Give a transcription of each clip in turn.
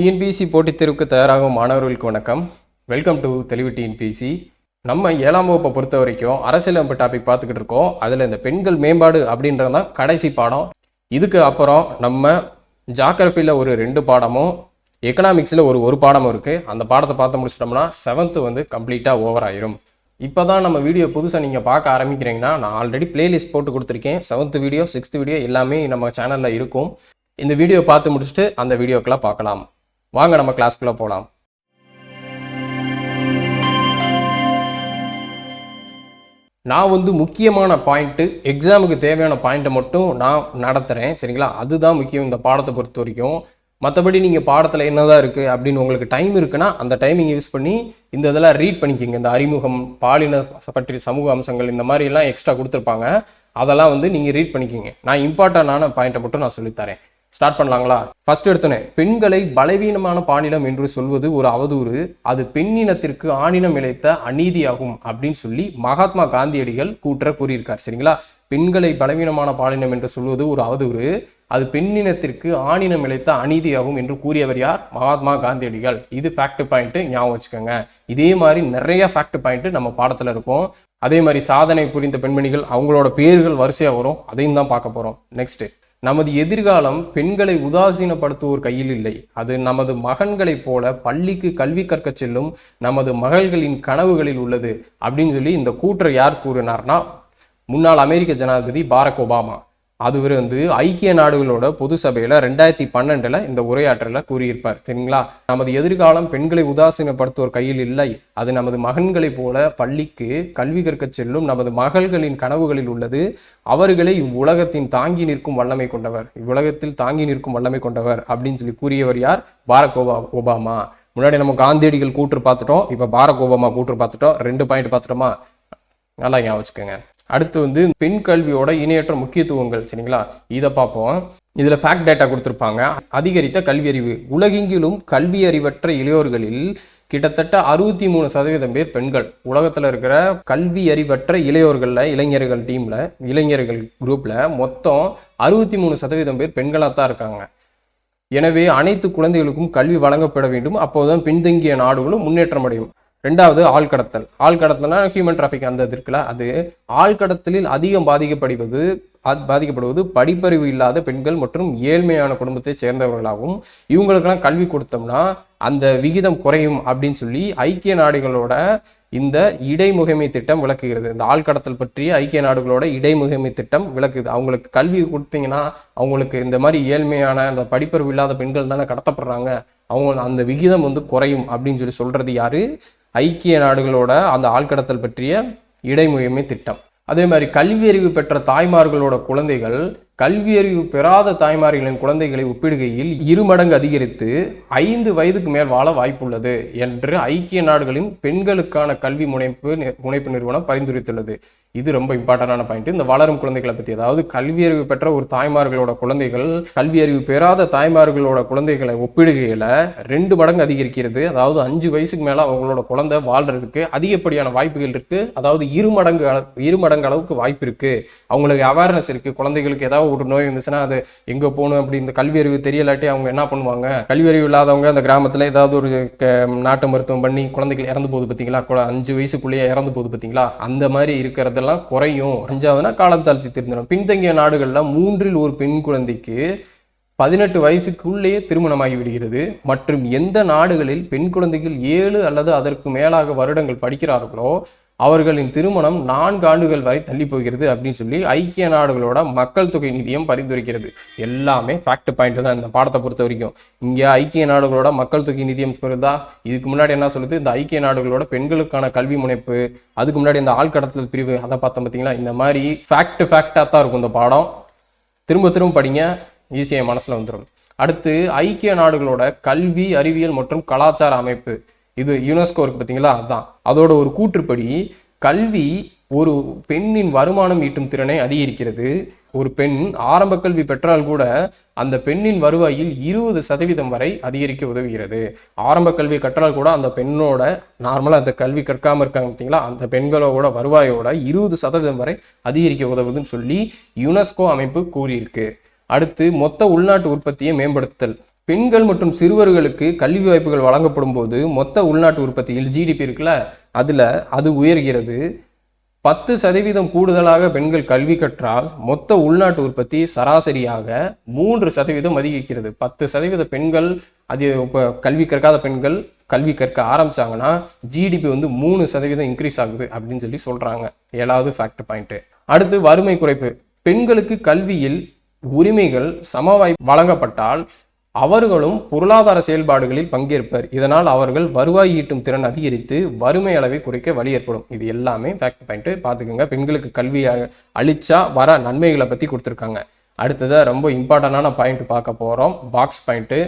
TNPSC போட்டித் தேர்வுக்கு தயாராகும் மாணவர்களுக்கு வணக்கம். வெல்கம் டு தெளிவு டிஎன்பிசி நம்ம ஏழாம் வகுப்பை பொறுத்த வரைக்கும் அரசியலமைப்பு டாபிக் பார்த்துக்கிட்டு இருக்கோம். அதில் இந்த பெண்கள் மேம்பாடு அப்படின்றது தான் கடைசி பாடம். இதுக்கு அப்புறம் நம்ம ஜாகிரஃபியில் ஒரு ரெண்டு பாடமும் எக்கனாமிக்ஸில் ஒரு ஒரு பாடமும் இருக்குது அந்த பாடத்தை பார்த்து முடிச்சிட்டோம்னா செவன்த்து வந்து கம்ப்ளீட்டாக ஓவர் ஆயிரும். இப்போ தான் நம்ம வீடியோ புதுசாக நீங்கள் பார்க்க ஆரம்பிக்கிறீங்கன்னா நான் ஆல்ரெடி பிளேலிஸ்ட் போட்டு கொடுத்துருக்கேன். செவன்த் வீடியோ சிக்ஸ்த் வீடியோ எல்லாமே நம்ம சேனலில் இருக்கும். இந்த வீடியோ பார்த்து முடிச்சுட்டு அந்த வீடியோக்கெல்லாம் பார்க்கலாம். வாங்க நம்ம கிளாஸ்க்குள்ளே போகலாம் நான் வந்து முக்கியமான பாயிண்ட்டு எக்ஸாமுக்கு தேவையான பாயிண்ட்டை மட்டும் நான் நடத்துகிறேன் சரிங்களா? அதுதான் முக்கியம் இந்த பாடத்தை பொறுத்த வரைக்கும். மற்றபடி நீங்கள் பாடத்தில் என்னதான் இருக்குது அப்படின்னு உங்களுக்கு டைம் இருக்குன்னா அந்த டைமிங் யூஸ் பண்ணி இந்த இதெல்லாம் ரீட் பண்ணிக்கிங்க. இந்த அறிமுகம் பாலின பற்றிய சமூக அம்சங்கள் இந்த மாதிரி எல்லாம் எக்ஸ்ட்ரா கொடுத்துருப்பாங்க. அதெல்லாம் வந்து நீங்கள் ரீட் பண்ணிக்கிங்க. நான் இம்பார்ட்டண்டான பாயிண்ட்டை மட்டும் நான் சொல்லித்தரேன். ஸ்டார்ட் பண்ணலாங்களா? ஃபர்ஸ்ட் எடுத்தோன்னே பெண்களை பலவீனமான பாலினம் என்று சொல்வது ஒரு அவதூறு. அது பெண்ணினத்திற்கு ஆணினம் இழைத்த அநீதியாகும் அப்படின்னு சொல்லி மகாத்மா காந்தியடிகள் கூற்ற கூறியிருக்கார். சரிங்களா? பெண்களை பலவீனமான பாலினம் என்று சொல்வது ஒரு அவதூறு. அது பெண்ணினத்திற்கு ஆணினம் இழைத்த அநீதியாகும் என்று கூறியவர் யார்? மகாத்மா காந்தியடிகள். இது ஃபேக்ட் பாயிண்ட்டு ஞாபகம் வச்சுக்கோங்க. இதே மாதிரி நிறைய ஃபேக்ட் பாயிண்ட் நம்ம பாடத்தில் இருக்கும். அதே மாதிரி சாதனை புரிந்த பெண்மணிகள் அவங்களோட பேர்கள் வரிசையாக வரும். அதையும் தான் பார்க்க போகிறோம் நெக்ஸ்ட்டு நமது எதிர்காலம் பெண்களை உதாசீனப்படுத்துவோர் கையில் இல்லை. அது நமது மகன்களைப் போல பள்ளிக்கு கல்வி கற்கச் செல்லும் நமது மகள்களின் கனவுகளில் உள்ளது அப்படின்னு சொல்லி இந்த கூற்றை யார் கூறினார்னா முன்னாள் அமெரிக்க ஜனாதிபதி பாரக் ஒபாமா. அதுவர் வந்து ஐக்கிய நாடுகளோட பொது சபையில ரெண்டாயிரத்தி பன்னெண்டுல இந்த உரையாற்றல கூறியிருப்பார் சரிங்களா? நமது எதிர்காலம் பெண்களை உதாசீனப்படுத்துவோர் கையில் இல்லை. அது நமது மகன்களைப் போல பள்ளிக்கு கல்வி கற்கச் செல்லும் நமது மகள்களின் கனவுகளில் உள்ளது. அவர்களை இவ்வுலகத்தின் தாங்கி நிற்கும் வல்லமை கொண்டவர். இவ்வுலகத்தில் தாங்கி நிற்கும் வல்லமை கொண்டவர் அப்படின்னு சொல்லி கூறியவர் யார்? பாரக் ஒபா ஒபாமா. முன்னாடி நம்ம காந்தியடிகள் கூற்று பார்த்துட்டோம் இப்போ பாரக் ஒபாமா கூற்று பார்த்துட்டோம். ரெண்டு பாயிண்ட் பார்த்துட்டோமா? நல்லா ஞாபகம் வச்சுக்கோங்க. அடுத்து வந்து பெண் கல்வியோட இணையற்ற முக்கியத்துவங்கள் சரிங்களா? இதை பார்ப்போம். இதில் ஃபேக்ட் டேட்டா கொடுத்துருப்பாங்க. அதிகரித்த கல்வியறிவு. உலகெங்கிலும் கல்வி அறிவற்ற இளையோர்களில் கிட்டத்தட்ட அறுபத்தி மூணு சதவீதம் பேர் பெண்கள். உலகத்தில் இருக்கிற கல்வி அறிவற்ற இளையோர்களில் இளைஞர்கள் டீமில் இளைஞர்கள் குரூப்பில் மொத்தம் அறுபத்தி மூணு சதவீதம் பேர் பெண்களாக தான் இருக்காங்க. எனவே அனைத்து குழந்தைகளுக்கும் கல்வி வழங்கப்பட வேண்டும். அப்போதுதான் பின்தங்கிய நாடுகளும் முன்னேற்றம் அடையும். ரெண்டாவது ஆழ்கடத்தல் ஆழ்கடத்தல்னா ஹியூமன் டிராஃபிக் அந்த இது இருக்குல்ல அது ஆழ்கடத்தலில் அதிகம் பாதிக்கப்படுவது பாதிக்கப்படுவது படிப்பறிவு இல்லாத பெண்கள் மற்றும் ஏழ்மையான குடும்பத்தை சேர்ந்தவர்களாகவும் இவங்களுக்கெல்லாம் கல்வி கொடுத்தோம்னா அந்த விகிதம் குறையும் அப்படின்னு சொல்லி ஐக்கிய நாடுகளோட இந்த இடைமுகமை திட்டம் விளக்குகிறது. இந்த ஆழ்கடத்தல் பற்றி ஐக்கிய நாடுகளோட இடைமுகமை திட்டம் விளக்குது. அவங்களுக்கு கல்வி கொடுத்தீங்கன்னா அவங்களுக்கு இந்த மாதிரி ஏழ்மையான அந்த படிப்பறிவு இல்லாத பெண்கள் தானே கடத்தப்படுறாங்க. அவங்க அந்த விகிதம் வந்து குறையும் அப்படின்னு சொல்லி சொல்றது யாரு? ஐக்கிய நாடுகளோட அந்த ஆழ்கடத்தல் பற்றிய இடைமுகமை திட்டம். அதே மாதிரி கல்வி அறிவு பெற்ற தாய்மார்களோட குழந்தைகள் கல்வி அறிவு பெறாத தாய்மார்களின் குழந்தைகளை ஒப்பிடுகையில் இரு மடங்கு அதிகரித்து ஐந்து வயதுக்கு மேல் வாழ வாய்ப்புள்ளது என்று ஐக்கிய நாடுகளின் பெண்களுக்கான கல்வி முனைப்பு முனைப்பு நிறுவனம் பரிந்துரைத்துள்ளது. இது ரொம்ப இம்பார்ட்டண்டான பாயிண்ட். இந்த வளரும் குழந்தைகளை பற்றி அதாவது கல்வி அறிவு பெற்ற ஒரு தாய்மார்களோட குழந்தைகள் கல்வி அறிவு பெறாத தாய்மார்களோட குழந்தைகளை ஒப்பிடுகையில் ரெண்டு மடங்கு அதிகரிக்கிறது. அதாவது அஞ்சு வயசுக்கு மேலே அவங்களோட குழந்தை வாழ்றதுக்கு அதிகப்படியான வாய்ப்புகள் இருக்குது அதாவது இரு மடங்கு இரு மடங்கு அளவுக்கு வாய்ப்பு இருக்குது அவங்களுக்கு அவேர்னஸ் இருக்குது குழந்தைகளுக்கு ஏதாவது ஒரு நோய் இருந்துச்சுன்னா அது எங்கே போகணும் அப்படி இந்த கல்வி அறிவு தெரியலாட்டி அவங்க என்ன பண்ணுவாங்க? கல்வி அறிவு இல்லாதவங்க அந்த கிராமத்தில் ஏதாவது ஒரு க- நாட்டு மருத்துவம் பண்ணி குழந்தைகள் இறந்து போகுது பார்த்தீங்களா அஞ்சு வயசுக்குள்ளேயே இறந்து போகுது பார்த்தீங்களா அந்த மாதிரி இதெல்லாம் குறையும். அஞ்சாவதுனா காலம் தாழ்த்தி திருந்தணும் பின்தங்கிய நாடுகள்ல மூன்றில் ஒரு பெண் குழந்தைக்கு பதினெட்டு வயசுக்குள்ளேயே திருமணமாகி விடுகிறது. மற்றும் எந்த நாடுகளில் பெண் குழந்தைகள் ஏழு அல்லது அதற்கு மேலாக வருடங்கள் படிக்கிறார்களோ அவர்களின் திருமணம் நான்கு ஆண்டுகள் வரை தள்ளி போகிறது அப்படின்னு சொல்லி ஐக்கிய நாடுகளோட மக்கள் தொகை நிதியம் பரிந்துரைக்கிறது. எல்லாமே ஃபேக்ட் பாயிண்ட் தான் இந்த பாடத்தை பொறுத்த வரைக்கும். இங்கே ஐக்கிய நாடுகளோட மக்கள் தொகை நிதியம் சொல்லுதா இதுக்கு முன்னாடி என்ன சொல்லுது? இந்த ஐக்கிய நாடுகளோட பெண்களுக்கான கல்வி முனைப்பு அதுக்கு முன்னாடி இந்த ஆழ்கடத்தல் பிரிவு அதை பார்த்தோம் பார்த்தீங்களா? இந்த மாதிரி ஃபேக்ட் ஃபேக்டாக தான் இருக்கும் இந்த பாடம். திரும்ப திரும்ப படிங்க ஈஸியாக மனசில் வந்துடும் அடுத்து ஐக்கிய நாடுகளோட கல்வி அறிவியல் மற்றும் கலாச்சார அமைப்பு. இது யுனெஸ்கோ இருக்கு பார்த்தீங்களா அதான். அதோட ஒரு கூற்றுப்படி கல்வி ஒரு பெண்ணின் வருமானம் ஈட்டும் திறனை அதிகரிக்கிறது. ஒரு பெண் ஆரம்ப கல்வி பெற்றால் கூட அந்த பெண்ணின் வருவாயில் இருபது சதவீதம் வரை அதிகரிக்க உதவுகிறது. ஆரம்ப கல்வி கற்றால் கூட அந்த பெண்ணோட நார்மலாக அந்த கல்வி கற்காமல் இருக்காங்க பார்த்தீங்களா அந்த பெண்களோட வருவாயோட இருபது சதவீதம் வரை அதிகரிக்க உதவுதுன்னு சொல்லி யுனெஸ்கோ அமைப்பு கூறியிருக்கு. அடுத்து மொத்த உள்நாட்டு உற்பத்தியை மேம்படுத்தல் பெண்கள் மற்றும் சிறுவர்களுக்கு கல்வி வாய்ப்புகள் வழங்கப்படும் போது மொத்த உள்நாட்டு உற்பத்தியில் ஜிடிபி இருக்குல்ல அதில் அது உயர்கிறது. பத்து சதவீதம் கூடுதலாக பெண்கள் கல்வி கற்றால் மொத்த உள்நாட்டு உற்பத்தி சராசரியாக மூன்று சதவீதம் அதிகரிக்கிறது. பத்து சதவீத பெண்கள் அது இப்போ கல்வி கற்காத பெண்கள் கல்வி கற்க ஆரம்பிச்சாங்கன்னா ஜிடிபி வந்து மூணு சதவீதம் இன்க்ரீஸ் ஆகுது அப்படின்னு சொல்லி சொல்கிறாங்க ஏழாவது ஃபேக்ட் பாயிண்ட்டு அடுத்து வறுமை குறைப்பு. பெண்களுக்கு கல்வியில் உரிமைகள் சமவாய் வழங்கப்பட்டால் அவர்களும் பொருளாதார செயல்பாடுகளில் பங்கேற்பர். இதனால் அவர்கள் வருவாய் ஈட்டும் திறன் அதிகரித்து வறுமை அளவை குறைக்க வழி ஏற்படும். இது எல்லாமே ஃபேக்ட் பாயிண்ட்டு பார்த்துக்கோங்க. பெண்களுக்கு கல்வி அழிச்சா வர நன்மைகளை பற்றி கொடுத்துருக்காங்க. அடுத்ததாக ரொம்ப இம்பார்ட்டண்டான பாயிண்ட் பார்க்க போகிறோம் பாக்ஸ் பாயிண்ட்டு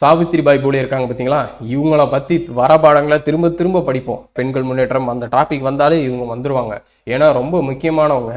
சாவித்திரிபாய் போலே இருக்காங்க பார்த்தீங்களா இவங்கள பற்றி வர பாடங்களை திரும்ப திரும்ப படிப்போம். பெண்கள் முன்னேற்றம் அந்த டாபிக் வந்தாலே இவங்க வந்துருவாங்க. ஏன்னா ரொம்ப முக்கியமானவங்க.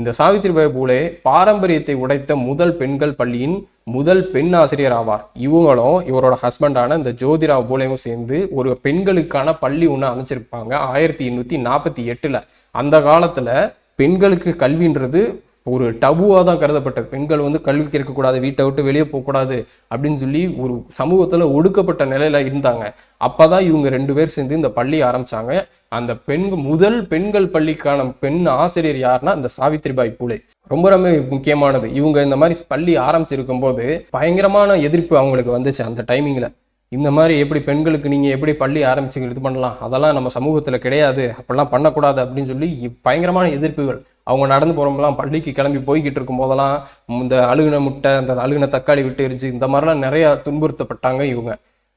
இந்த சாவித்திரிபாய் பூலே பாரம்பரியத்தை உடைத்த முதல் பெண்கள் பள்ளியின் முதல் பெண் ஆசிரியர் ஆவார். இவங்களும் இவரோட ஹஸ்பண்டான இந்த ஜோதிராவ் பூலேவும் சேர்ந்து ஒரு பெண்களுக்கான பள்ளி ஒன்று அமைச்சிருப்பாங்க. ஆயிரத்தி எண்ணூற்றி நாற்பத்தி எட்டில். அந்த காலத்தில் பெண்களுக்கு கல்வின்றது ஒரு டபுவாக தான் கருதப்பட்டது. பெண்கள் வந்து கல்வி கற்கக்கூடாது வீட்டை விட்டு வெளியே போகக்கூடாது அப்படின்னு சொல்லி ஒரு சமூகத்தில் ஒடுக்கப்பட்ட நிலையில இருந்தாங்க. அப்போ தான் இவங்க ரெண்டு பேர் சேர்ந்து இந்த பள்ளி ஆரம்பித்தாங்க அந்த பெண் முதல் பெண்கள் பள்ளிக்கான பெண் ஆசிரியர் யாருன்னா இந்த சாவித்ரிபாய் பூலே ரொம்ப ரொம்ப முக்கியமானது. இவங்க இந்த மாதிரி பள்ளி ஆரம்பிச்சிருக்கும் போது பயங்கரமான எதிர்ப்பு அவங்களுக்கு வந்துச்சு அந்த டைமிங்கில் இந்த மாதிரி எப்படி பெண்களுக்கு நீங்கள் எப்படி பள்ளி ஆரம்பிச்சு இது பண்ணலாம்? அதெல்லாம் நம்ம சமூகத்தில் கிடையாது. அப்படிலாம் பண்ணக்கூடாது அப்படின்னு சொல்லி பயங்கரமான எதிர்ப்புகள். அவங்க நடந்து போகிறோம்லாம் பள்ளிக்கு கிளம்பி போய்கிட்டு இருக்கும் போதெல்லாம் இந்த அழுகின முட்டை அந்த அழுகின தக்காளி விட்டு எரிஞ்சு இந்த மாதிரிலாம் நிறையா துன்புறுத்தப்பட்டாங்க இவங்க.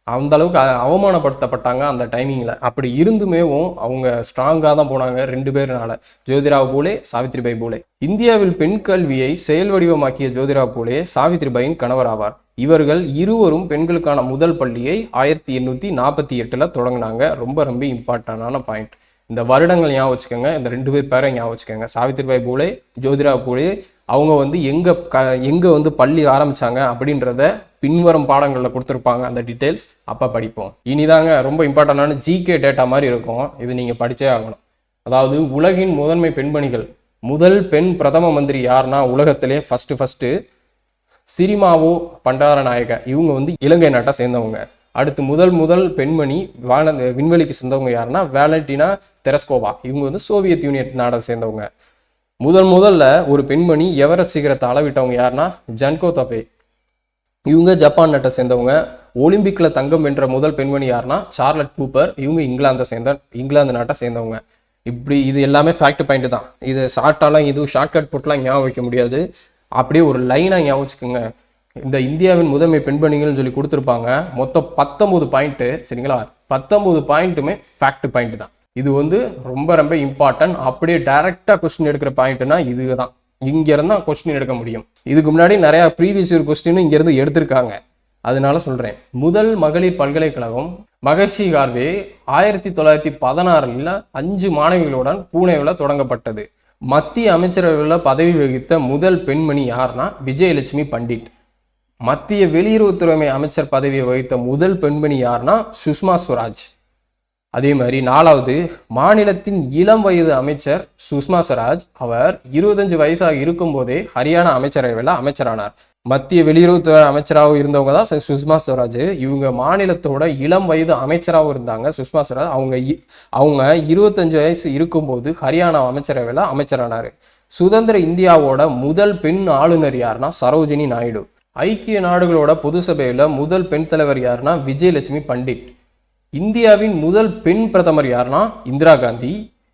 அந்த அளவுக்கு அவமானப்படுத்தப்பட்டாங்க அந்த டைமிங்கில் அப்படி இருந்துமேவும் அவங்க ஸ்ட்ராங்காக தான் போனாங்க ரெண்டு பேர்னால. ஜோதிராவ் பூலே சாவித்ரிபாய் பூலே. இந்தியாவில் பெண் கல்வியை செயல் வடிவமாக்கிய ஜோதிராவ் பூலே சாவித்ரிபாயின் கணவர் ஆவார். இவர்கள் இருவரும் பெண்களுக்கான முதல் பள்ளியை ஆயிரத்தி எண்ணூற்றி நாற்பத்தி எட்டில் தொடங்கினாங்க. ரொம்ப ரொம்ப இம்பார்ட்டண்டான பாயிண்ட் இந்த வருடங்கள் ஞாபகம் வச்சுக்கோங்க. இந்த ரெண்டு பேர் பேரை ஞாபகம் வச்சுக்கோங்க. சாவித்ரிபாய் பூலே ஜோதிரா பூலே அவங்க வந்து எங்கே க எங்கே வந்து பள்ளி ஆரம்பிச்சாங்க அப்படின்றத பின்வரும் பாடங்களில் கொடுத்துருப்பாங்க அந்த டீட்டெயில்ஸ் அப்போ படிப்போம். இனிதாங்க ரொம்ப இம்பார்ட்டண்டான ஜிகே டேட்டா மாதிரி இருக்கும். இது நீங்கள் படித்தே ஆகணும். அதாவது உலகின் முதன்மை பெண்மணிகள் முதல் பெண் பிரதம மந்திரி யாருன்னா உலகத்திலே ஃபஸ்ட்டு ஃபஸ்ட்டு சிரிமாவோ பண்டாரநாயக இவங்க வந்து இலங்கை நாட்டை சேர்ந்தவங்க. அடுத்து முதல் முதல் பெண்மணி வான விண்வெளிக்கு சேர்ந்தவங்க யாருன்னா வேலண்டினா தெரஸ்கோவா. இவங்க வந்து சோவியத் யூனியன் நாடை சேர்ந்தவங்க. முதல் முதல்ல ஒரு பெண்மணி எவரெஸ்ட் சிகரத்தை அளவிட்டவங்க யாருன்னா ஜன்கோ தபே இவங்க ஜப்பான் நாட்டை சேர்ந்தவங்க. ஒலிம்பிக்கில் தங்கம் வென்ற முதல் பெண்மணி யாருன்னா சார்லட் கூப்பர். இவங்க இங்கிலாந்தை சேர்ந்த இங்கிலாந்து நாட்டை சேர்ந்தவங்க. இப்படி இது எல்லாமே ஃபேக்ட் பாயிண்ட் தான். இது ஷார்ட்டாலாம் இதுவும் ஷார்ட்கட் போட்டுலாம் ஞாபகம் வைக்க முடியாது. அப்படியே ஒரு லைனாக ஞாபகம் வச்சுக்கோங்க. இந்த இந்தியாவின் முதன்மை பெண்பணிகள்னு சொல்லி கொடுத்துருப்பாங்க. மொத்தம் பத்தொம்போது பாயிண்ட்டு சரிங்களா? பத்தொம்போது பாயிண்ட்டுமே ஃபேக்ட் பாயிண்ட் தான். இது வந்து ரொம்ப ரொம்ப இம்பார்ட்டன்ட் அப்படியே டைரெக்டாக கொஸ்டின் எடுக்கிற பாயிண்ட்னா இதுதான். இங்கேருந்து தான் கொஸ்டின் எடுக்க முடியும். இதுக்கு முன்னாடி நிறையா ப்ரீவியஸ் இயர் கொஸ்டினும் இங்கேருந்து எடுத்திருக்காங்க. அதனால சொல்கிறேன் முதல் மகளிர் பல்கலைக்கழகம் மகர்ஷி கார்வே ஆயிரத்தி தொள்ளாயிரத்தி பதினாறுல அஞ்சு மாணவிகளுடன் பூனேவில் தொடங்கப்பட்டது. மத்திய அமைச்சரவையில் பதவி வகித்த முதல் பெண்மணி யாருன்னா விஜயலட்சுமி பண்டிட். மத்திய வெளியுறவுத்துறை அமைச்சர் பதவியை வகித்த முதல் பெண்மணி யாருன்னா சுஷ்மா ஸ்வராஜ் அதே மாதிரி நாலாவது மாநிலத்தின் இளம் வயது அமைச்சர் சுஷ்மா ஸ்வராஜ் அவர் இருபத்தஞ்சு வயசாக இருக்கும்போதே ஹரியானா அமைச்சரவையில் அமைச்சரானார். மத்திய வெளியுறவுத்துறை அமைச்சராகவும் இருந்தவங்க தான் சுஷ்மா ஸ்வராஜ் இவங்க மாநிலத்தோட இளம் வயது அமைச்சராகவும் இருந்தாங்க சுஷ்மா ஸ்வராஜ் அவங்க இ- அவங்க இருபத்தஞ்சு வயசு இருக்கும்போது ஹரியானா அமைச்சரவையில் அமைச்சரானார். சுதந்திர இந்தியாவோட முதல் பெண் ஆளுநர் யாருன்னா சரோஜினி நாயுடு. ஐக்கிய நாடுகளோட பொது சபையில் முதல் பெண் தலைவர் யாருன்னா விஜயலட்சுமி பண்டிட். இந்தியாவின் முதல் பெண் பிரதமர் யாருன்னா இந்திரா காந்தி.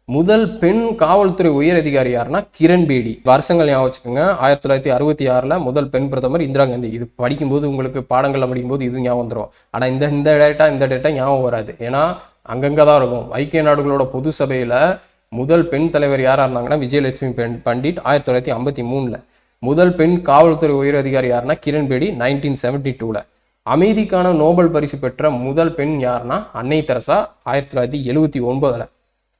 முதல் பெண் காவல்துறை உயர் அதிகாரி யாருன்னா கிரண் பேடி. வருஷங்கள் ஞாபகம் வச்சுக்கோங்க. ஆயிரத்தி தொள்ளாயிரத்தி அறுபத்தி ஆறில் முதல் பெண் பிரதமர் இந்திரா காந்தி. இது படிக்கும்போது உங்களுக்கு பாடங்களில் படிக்கும்போது இது ஞாபகம் வந்துடும் ஆனால் இந்த இந்த டேட்டா இந்த டேட்டா ஞாபகம் வராது. ஏன்னா அங்கங்கே தான் இருக்கும். ஐக்கிய நாடுகளோட பொது சபையில் முதல் பெண் தலைவர் யாராக இருந்தாங்கன்னா விஜயலட்சுமி பெண் பண்டிட் ஆயிரத்தி தொள்ளாயிரத்தி ஐம்பத்தி மூணில். முதல் பெண் காவல்துறை உயர் அதிகாரி யாருன்னா கிரண் பேடி நைன்டீன் செவன்டி டூவில் அமைதிக்கான நோபல் பரிசு பெற்ற முதல் பெண் யாருன்னா அன்னை தெரசா ஆயிரத்தி தொள்ளாயிரத்தி எழுவத்தி ஒன்பதுல.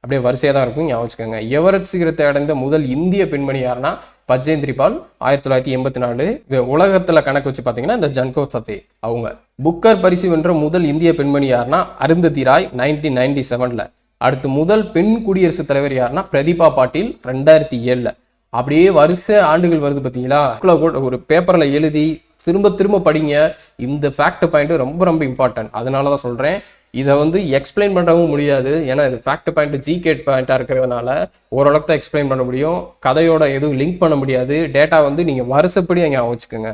அப்படியே வரிசையாக தான் இருக்கும் ஞாபகம் வச்சுக்கோங்க. சிகரத்தை அடைந்த முதல் இந்திய பெண்மணி யாருன்னா பஜேந்திரி பால் ஆயிரத்தி தொள்ளாயிரத்தி எண்பத்தி நாலு. இது உலகத்துல கணக்கு வச்சு பார்த்தீங்கன்னா இந்த ஜன்கோ சத்தே அவங்க. புக்கர் பரிசு வென்ற முதல் இந்திய பெண்மணி யாருன்னா அருந்ததி ராய் நைன்டீன் நைன்டி செவன்ல அடுத்து முதல் பெண் குடியரசுத் தலைவர் யாருன்னா பிரதீபா பாட்டீல் ரெண்டாயிரத்தி ஏழுல. அப்படியே வருஷ ஆண்டுகள் வருது பார்த்தீங்களா? ஒரு பேப்பரில் எழுதி திரும்ப திரும்ப படிங்க. இந்த ஃபேக்ட் பாயிண்ட் ரொம்ப ரொம்ப இம்பார்ட்டன்ட் அதனால தான் சொல்கிறேன் இதை வந்து எக்ஸ்பிளைன் பண்ணவும் முடியாது. ஏன்னா இது ஃபேக்ட் பாயிண்ட் ஜிகேட் பாயிண்ட்டாக இருக்கிறதுனால ஓரளவுக்கு தான் எக்ஸ்பிளைன் பண்ண முடியும். கதையோட எதுவும் லிங்க் பண்ண முடியாது. டேட்டா வந்து நீங்கள் வருஷப்படி அங்கே வச்சுக்கோங்க.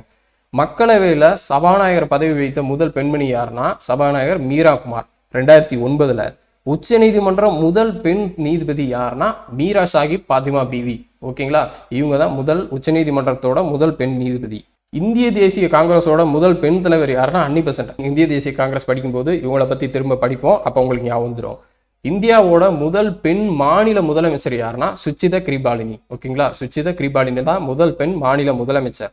மக்களவையில் சபாநாயகர் பதவி வகித்த முதல் பெண்மணி யாருன்னா சபாநாயகர் மீரா குமார் ரெண்டாயிரத்தி ஒன்பதில். உச்சநீதிமன்றம் முதல் பெண் நீதிபதி யாருன்னா மீரா சாஹிப் பாத்திமா பிவி. ஓகேங்களா? இவங்க தான் முதல் உச்ச நீதிமன்றத்தோட முதல் பெண் நீதிபதி. இந்திய தேசிய காங்கிரஸோட முதல் பெண் தலைவர் யாருன்னா அன்னி பெசன்ட் இந்திய தேசிய காங்கிரஸ் படிக்கும்போது இவங்கள பற்றி திரும்ப படிப்போம் அப்போ உங்களுக்கு ஞாபகம் வந்துடும் இந்தியாவோட முதல் பெண் மாநில முதலமைச்சர் யாருன்னா சுச்சித கிரிபாலினி. ஓகேங்களா? சுச்சிதா கிரிபாலினி தான் முதல் பெண் மாநில முதலமைச்சர்.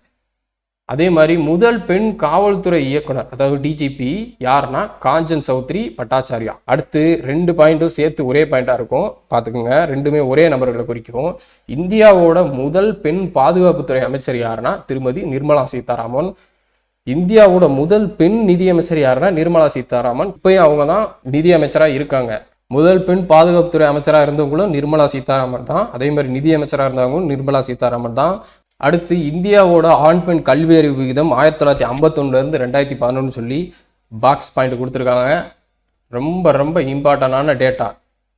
அதே மாதிரி முதல் பெண் காவல்துறை இயக்குனர் அதாவது டிஜிபி யாருன்னா காஞ்சன் சௌத்ரி பட்டாச்சாரியா. அடுத்து ரெண்டு பாயிண்ட்டும் சேர்த்து ஒரே பாயிண்டாக இருக்கும். பார்த்துக்கோங்க. ரெண்டுமே ஒரே நபர்களை குறிக்கும். இந்தியாவோட முதல் பெண் பாதுகாப்புத்துறை அமைச்சர் யாருன்னா திருமதி நிர்மலா சீதாராமன். இந்தியாவோட முதல் பெண் நிதியமைச்சர் யாருன்னா நிர்மலா சீதாராமன். இப்பயும் அவங்க தான் நிதியமைச்சராக இருக்காங்க? முதல் பெண் பாதுகாப்புத்துறை அமைச்சராக இருந்தவங்களும் நிர்மலா சீதாராமன் தான். அதே மாதிரி நிதியமைச்சராக இருந்தவங்களும் நிர்மலா சீதாராமன் தான். அடுத்து இந்தியாவோட ஆண் பெண் கல்வி அறிவு விகிதம் ஆயிரத்தி தொள்ளாயிரத்தி ஐம்பத்தொன்னுலேருந்து ரெண்டாயிரத்தி பதினொன்று சொல்லி பாக்ஸ் பாயிண்ட் கொடுத்துருக்காங்க. ரொம்ப ரொம்ப இம்பார்ட்டண்டான டேட்டா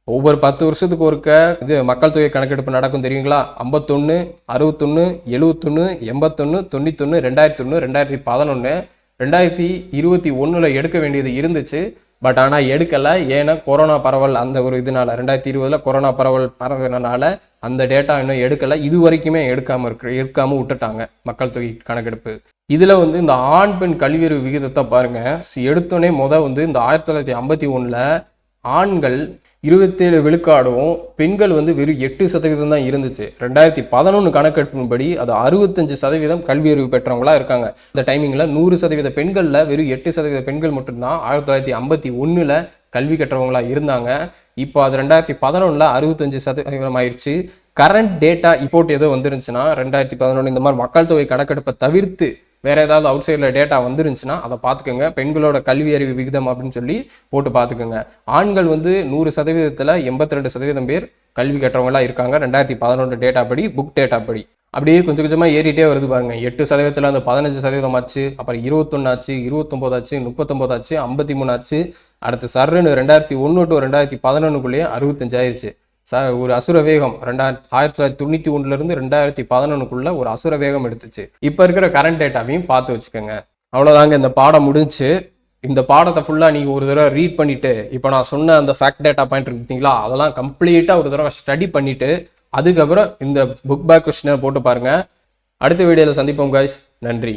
ஒவ்வொரு பத்து வருஷத்துக்கு ஒருக்க இது மக்கள் தொகை கணக்கெடுப்பு நடக்கும் தெரியுங்களா? ஐம்பத்தொன்று அறுபத்தொன்று எழுபத்தொன்று எண்பத்தொன்று தொண்ணூத்தொன்று ரெண்டாயிரத்தி ஒன்று ரெண்டாயிரத்தி பதினொன்று ரெண்டாயிரத்தி இருபத்தி ஒன்றில் எடுக்க வேண்டியது இருந்துச்சு. பட் ஆனால் எடுக்கலை. ஏன்னா கொரோனா பரவல் அந்த ஒரு இதனால ரெண்டாயிரத்தி இருபதில் கொரோனா பரவல் பரவினால அந்த டேட்டா இன்னும் எடுக்கலை. இது வரைக்குமே எடுக்காமல் இருக்கு எடுக்காமல் விட்டுட்டாங்க மக்கள் தொகை கணக்கெடுப்பு. இதில் வந்து இந்த ஆண் பெண் கல்வியறிவு விகிதத்தை பாருங்கள் எடுத்தோடனே மொதல் வந்து இந்த ஆயிரத்தி தொள்ளாயிரத்தி ஐம்பத்தி ஒன்றில் ஆண்கள் இருபத்தேழு விழுக்காடும் பெண்கள் வந்து வெறும் எட்டு சதவீதம் தான் இருந்துச்சு. ரெண்டாயிரத்தி பதினொன்று கணக்கெடுப்பின்படி அது அறுபத்தஞ்சு சதவீதம் கல்வி அறிவு பெற்றவங்களா இருக்காங்க. இந்த டைமிங்கில் நூறு சதவீத பெண்களில் வெறும் எட்டு சதவீத பெண்கள் மட்டும்தான் ஆயிரத்தி தொள்ளாயிரத்தி ஐம்பத்தி ஒன்றில் கல்வி கற்றவங்களா இருந்தாங்க. இப்போ அது ரெண்டாயிரத்தி பதினொன்றில் அறுபத்தஞ்சு சதவீதம் ஆயிடுச்சு கரண்ட் டேட்டா இப்போட்டு எதுவும் வந்துருந்துச்சுன்னா ரெண்டாயிரத்தி பதினொன்று இந்த மாதிரி மக்கள் தொகை கணக்கெடுப்பை தவிர்த்து வேறு ஏதாவது அவுட் சைடில் டேட்டா வந்துருந்துச்சுன்னா அதை பார்த்துக்கோங்க. பெண்களோட கல்வி அறிவு விகிதம் அப்படின்னு சொல்லி போட்டு பார்த்துக்கோங்க. ஆண்கள் வந்து நூறு சதவீதத்தில் எண்பத்தி ரெண்டு சதவீதம் பேர் கல்வி கற்றவங்களா இருக்காங்க. ரெண்டாயிரத்தி பதினொன்று டேட்டா படி புக் டேட்டா படி. அப்படியே கொஞ்சம் கொஞ்சமாக ஏறிட்டே வருது பாருங்க. எட்டு சதவீதத்தில் அந்த பதினஞ்சு சதவீதம் ஆச்சு அப்புறம் இருபத்தொன்னாச்சு இருபத்தொம்போதாச்சு முப்பத்தொம்போதாச்சு ஆச்சு ஐம்பத்தி மூணு ஆச்சு. அடுத்து சர்ன்னு ரெண்டாயிரத்தி ஒன்று டு ரெண்டாயிரத்தி பதினொன்றுக்குள்ளேயே அறுபத்தஞ்சாயிருச்சு ச ஒரு அசுர வேகம் ரெண்டாயிரத்தி ஆயிரத்தி தொள்ளாயிரத்தி தொண்ணூற்றி ஒன்றுலேருந்து ரெண்டாயிரத்தி பதினொன்றுக்குள்ளே ஒரு அசுர வேகம் எடுத்துச்சு. இப்போ இருக்கிற கரண்ட் டேட்டாவையும் பார்த்து வச்சுக்கோங்க. அவ்வளோதாங்க இந்த பாடம் முடிஞ்சு. இந்த பாடத்தை ஃபுல்லாக நீங்கள் ஒரு தடவை ரீட் பண்ணிவிட்டு இப்போ நான் சொன்ன அந்த ஃபேக்ட் டேட்டா பாயிண்ட் இருக்கு பார்த்தீங்களா? அதெல்லாம் கம்ப்ளீட்டாக ஒரு தடவை ஸ்டடி பண்ணிவிட்டு அதுக்கப்புறம் இந்த புக் பேக் கொஸ்டினர் போட்டு பாருங்கள் அடுத்த வீடியோவில் சந்திப்போம் காய்ஸ் நன்றி.